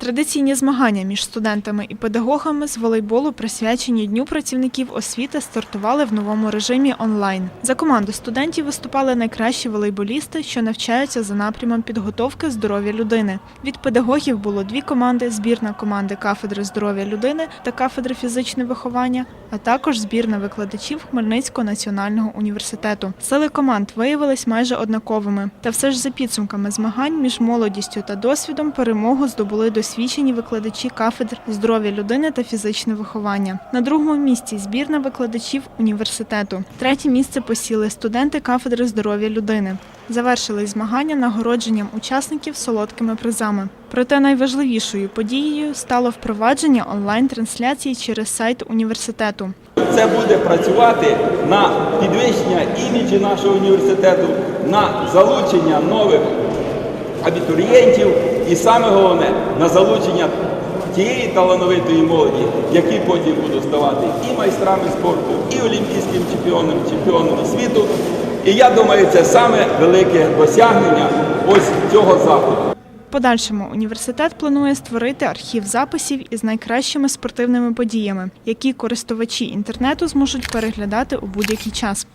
Традиційні змагання між студентами і педагогами з волейболу, присвячені Дню працівників освіти, стартували в новому режимі онлайн. За команду студентів виступали найкращі волейболісти, що навчаються за напрямом підготовки здоров'я людини. Від педагогів було дві команди: збірна команди кафедри здоров'я людини та кафедри фізичне виховання, а також збірна викладачів Хмельницького національного університету. Сили команд виявились майже однаковими. Та все ж за підсумками змагань між молодістю та досвідом перемогу здобули досвідчені викладачі кафедр здоров'я людини та фізичне виховання. На другому місці збірна викладачів університету. Третє місце посіли студенти кафедри здоров'я людини. Завершились змагання нагородженням учасників солодкими призами. Проте найважливішою подією стало впровадження онлайн-трансляції через сайт університету. Це буде працювати на підвищення іміджі нашого університету, на залучення нових абітурієнтів і саме головне на залучення тієї талановитої молоді, які потім будуть ставати і майстрами спорту, і олімпійським чемпіоном, чемпіонами світу. І я думаю, це саме велике досягнення ось цього заходу. Подальшому університет планує створити архів записів із найкращими спортивними подіями, які користувачі інтернету зможуть переглядати у будь-який час.